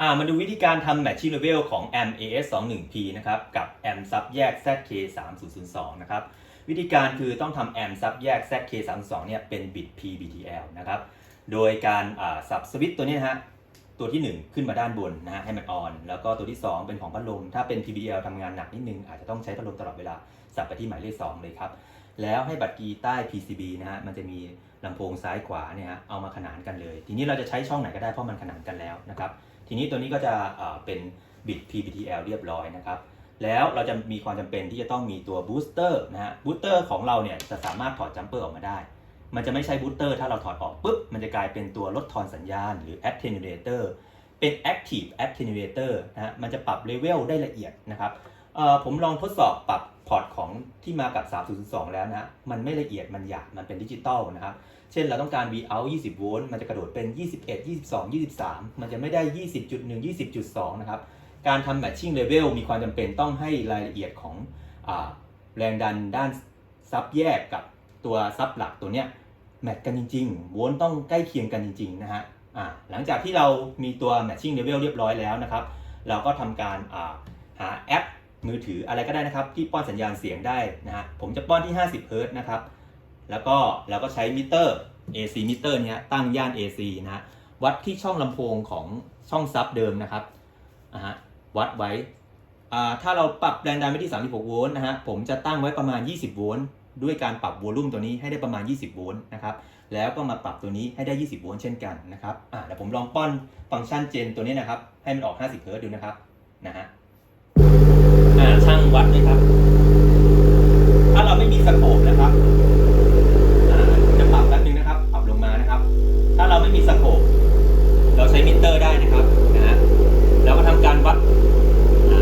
อ่ามาดูวิธีการทำ matching level ของ m a s 2 1 p นะครับกับ AM sub แยก ZK 3 0 0 2นะครับวิธีการคือต้องทำ AM sub แยก ZK 3 2เนี่ยเป็น bit PBTL นะครับโดยการอ่า sub switch ตัวนี้นะฮะตัวที่ 1 ขึ้นมาด้านบนนะฮะให้มัน on แล้วก็ตัวที่ 2 เป็นของพัดลม ถ้าเป็น PBTL ทำงานหนักนิดนึง อาจจะต้องใช้พัดลมตลอดเวลา สับไปที่หมายเลข 2 เลยครับ แล้วให้บัตรกีใต้ PCB นะฮะมันจะมีลำโพงซ้ายขวาเนี่ยฮะเอามาขนานกันเลย ทีนี้เราจะใช้ช่องไหนก็ได้เพราะมันขนานกันแล้วนะครับ ทีนี้ตัวนี้ก็จะเป็นบิต PBTL เรียบร้อยนะครับ แล้วเราจะมีความจำเป็นที่จะต้องมีตัวบูสเตอร์นะฮะบูสเตอร์ของเราเนี่ยจะสามารถถอดจัมเปอร์ออกมาได้ มันจะไม่ใช่บูสเตอร์ถ้าเราถอดออกปุ๊บ มันจะกลายเป็นตัวลดทอนสัญญาณหรือ attenuator เป็น active attenuator นะฮะมันจะปรับเลเวลได้ละเอียดนะครับเอ่อผมลองทดสอบปรับพอร์ตของที่มากับ 302แล้วนะฮะมันไม่ละเอียด มันหยาบ มันเป็นดิจิตอลนะครับ เช่นเราต้องการ Vout 20 โวลต์ มันจะกระโดดเป็น 21 22 23 มันจะไม่ได้ 20.1 20.2 นะครับ การทำ matching level มีความจำเป็นต้องให้รายละเอียดของอแรงดันด้านซับแยกกับตัวซับหลักตัวเนี้ยแมทกันจริงๆ โวลต์ต้องใกล้เคียงกันจริงๆ นะฮะหลังจากที่เรามีตัว matching level เรียบร้อยแล้วนะครับ เราก็ทำการาหาแอปมือถืออะไรก็ได้นะครับ ที่ป้อนสัญญาณเสียงได้นะฮะ ผมจะป้อนที่ 50เฮิรตนะครับ แล้วก็เราก็ใช้มิเตอร์ AC มิเตอร์เนี้ยตั้งย่าน AC นะฮะวัดที่ช่องลำโพงของช่องซับเดิมนะครับอ่าฮะวัดไว้ถ้าเราปรับแรงดันไปที่ 36 โวลต์นะฮะผมจะตั้งไว้ประมาณ 20 โวลต์ด้วยการปรับวอลลุ่มตัวนี้ให้ได้ประมาณ 20 โวลต์นะครับแล้วก็มาปรับตัวนี้ให้ได้ 20 โวลต์เช่นกันนะครับอ่าเดี๋ยวผมลองป้อนฟังก์ชันเจนตัวนี้นะครับ ให้มันออก 50 เฮิร์ตดูนะครับนะฮะอ่าช่างวัดเลยครับ ถ้าเราไม่มีสโคปนะครับ อ่าจะปรับแป๊บนึงนะครับ ปรับลงมานะครับ ถ้าเราไม่มีสโคปเราใช้มิเตอร์ได้นะครับนะฮะแล้วก็ทำการวัดอ่า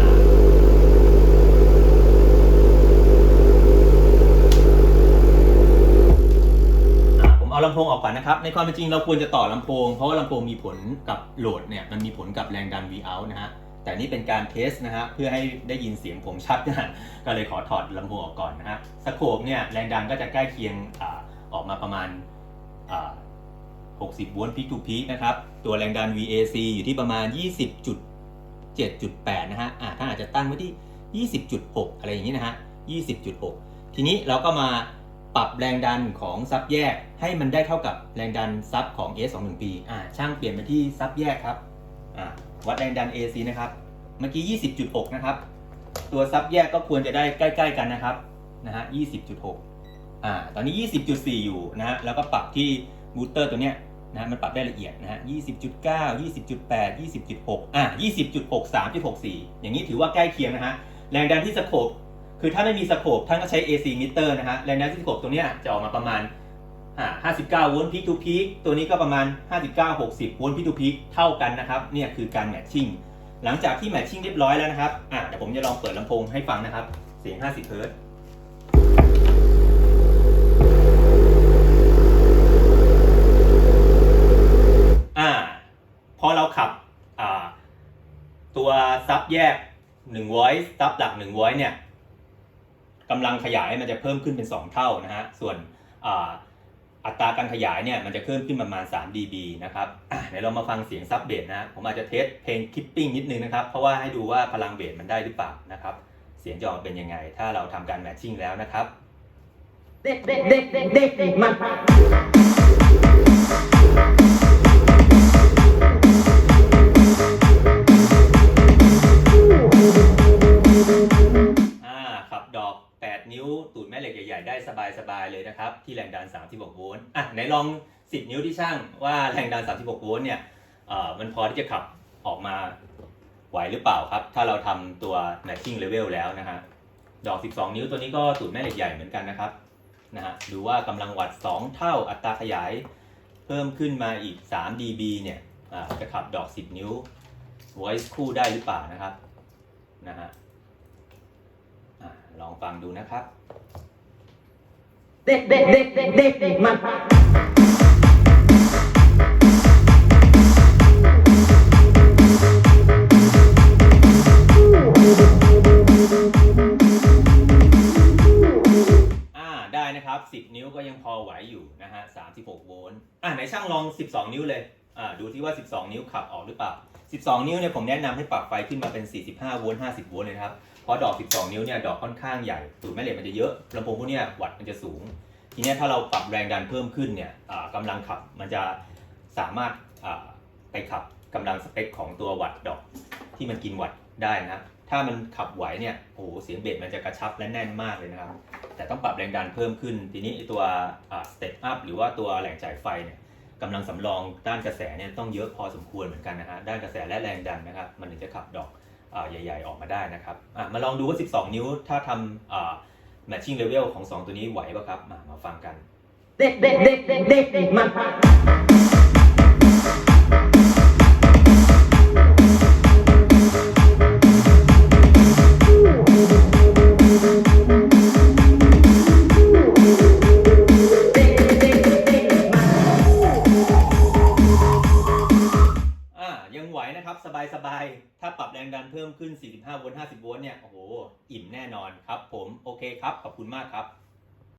อ่าผมเอาลำ โพงออกก่อนนะครับ ในความเป็นจริงเราควรจะต่อลำโพง เพราะว่าลำโพงมีผลกับโหลดเนี่ยมันมีผลกับแรงดัน Vout นะฮะ แต่นี่เป็นการเทสนะฮะเพื่อให้ได้ยินเสียงผมชัดนะ ก็เลยขอถอดลำโพงออกก่อนนะฮะสโคปเนี่ยแรงดันก็จะใกล้เคียงอออกมาประมาณ60โวลต์พีคทูพีคนะครับ ตัวแรงดัน VAC อยู่ที่ประมาณ 20.7.8 นะฮะอ่าถ้าอาจจะตั้งไว้ที่ 20.6 อะไรอย่างนี้นะฮะ 20.6 ทีนี้เราก็มา ปรับแรงดันของซับแยกให้มันได้เท่ากับแรงดันซับของ S21P อ่าช่างเปลี่ยนมาที่ซับแยกครับอ่าวัดแรงดัน AC นะครับ เมื่อกี้ 20.6 นะครับ ตัวซับแยกก็ควรจะได้ใกล้ๆกันนะครับนะฮะ20.6อ่าตอนนี้ 20.4 อยู่นะฮะแล้วก็ปรับที่บูสเตอร์ตัวเนี้ยนะฮะมันปรับได้ละเอียดนะฮะ20.9 20.8 20.6อ่า20.6 3.64 อย่างนี้ถือว่าใกล้เคียงนะฮะแรงดันที่สโคป คือถ้าไม่มีสโคปท่านก็ใช้ AC มิเตอร์นะฮะแรงดันที่สโคปตัวเนี้ยจะออกมาประมาณอ่า59โวลต์พีคทูพีคตัวนี้ก็ประมาณ 59 60โวลต์พีคทูพีคเท่ากันนะครับเนี่ยคือการแมทชิ่งหลังจากที่แมทชิ่งเรียบร้อยแล้วนะครับอะเดี๋ยวผมจะลองเปิดลำโพงให้ฟังนะครับเสียง 50เฮิรตซ์อ่าพอเราขับอ่าตัวซับแยก1 voice ซับหลัก1 voice เนี่ย กำลังขยายมันจะเพิ่มขึ้นเป็น 2 เท่านะฮะ ส่วนอัตราการขยายเนี่ยมันจะเพิ่มขึ้นประมาณ 3 dB นะครับเดี๋ยวเรามาฟังเสียงซับเบสนะผมอาจจะเทสเพลงคิปปิ้งนิดนึงนะครับ เพราะว่าให้ดูว่าพลังเบสมันได้หรือเปล่านะครับ เสียงจะออกมาเป็นยังไง ถ้าเราทำการแมทชิ่งแล้วนะครับเด็กเด็กเด็กเด็กเด็กเด็กมัน ลต์อะไหนลอง 10 นิ้วที่ช่างว่าแรงดัน 36 โวลต์เนี่ยอ่อมันพอที่จะขับออกมาไหวหรือเปล่าครับ ถ้าเราทำตัว matching level แล้วนะฮะดอก 12 นิ้วตัวนี้ก็ตูดแม่เหล็กใหญ่เหมือนกันนะครับนะฮะดูว่ากำลังวัด 2 เท่าอัตราขยาย เพิ่มขึ้นมาอีก 3 dB เนี่ยอ่าจะขับดอก 10 นิ้ว voice คู่ได้หรือเปล่านะครับนะฮะอ่าลองฟังดูนะครับ เด็กเด็กเด็กเด็กเด็กเด็กมันได้นะครับ 10 นิ้วก็ยังพอไหวอยู่นะฮะ36 โวลต์อ่าไหนช่างลอง 12 นิ้วเลยอ่าดูที่ว่า 12 นิ้วขับออกหรือเปล่า 12 นิ้วเนี่ยผมแนะนำให้ปรับไฟขึ้นมาเป็น 45 โวลต์ 50 โวลต์เลยนะครับ เพราะดอก 12 นิ้วเนี่ยดอกค่อนข้างใหญ่สูตรแม่เหล็กมันจะเยอะลำโพงพวกเนี้ยวัตต์มันจะสูง ทีเนี้ยถ้าเราปรับแรงดันเพิ่มขึ้นเนี่ยกำลังขับมันจะสามารถไปขับกำลังสเปคของตัววัตต์ดอกที่มันกินวัตต์ได้นะถ้ามันขับไหวเนี่ยโอ้โหเสียงเบสมันจะกระชับและแน่นมากเลยนะครับ แต่ต้องปรับแรงดันเพิ่มขึ้น ทีนี้ตัวสเต็ปอัพหรือว่าตัวแหล่งจ่ายไฟเนี่ย กำลังสำรองด้านกระแสเนี่ยต้องเยอะพอสมควรเหมือนกันนะฮะด้านกระแสและแรงดันนะครับ มันถึงจะขับดอกใหญ่ๆ ออกมาได้นะครับมาลองดูว่า 12 นิ้วถ้าทำ matching level ของ 2 ตัวนี้ไหวป่ะครับ มามาฟังกันเด็กเด็กเด็กเด็กเด็กเด็กมัน ครับสบายๆ ถ้าปรับแรงดันเพิ่มขึ้น 45 โวลต์ 50 โวลต์เนี่ย โอ้โห อิ่มแน่นอนครับผม โอเคครับ ขอบคุณมากครับ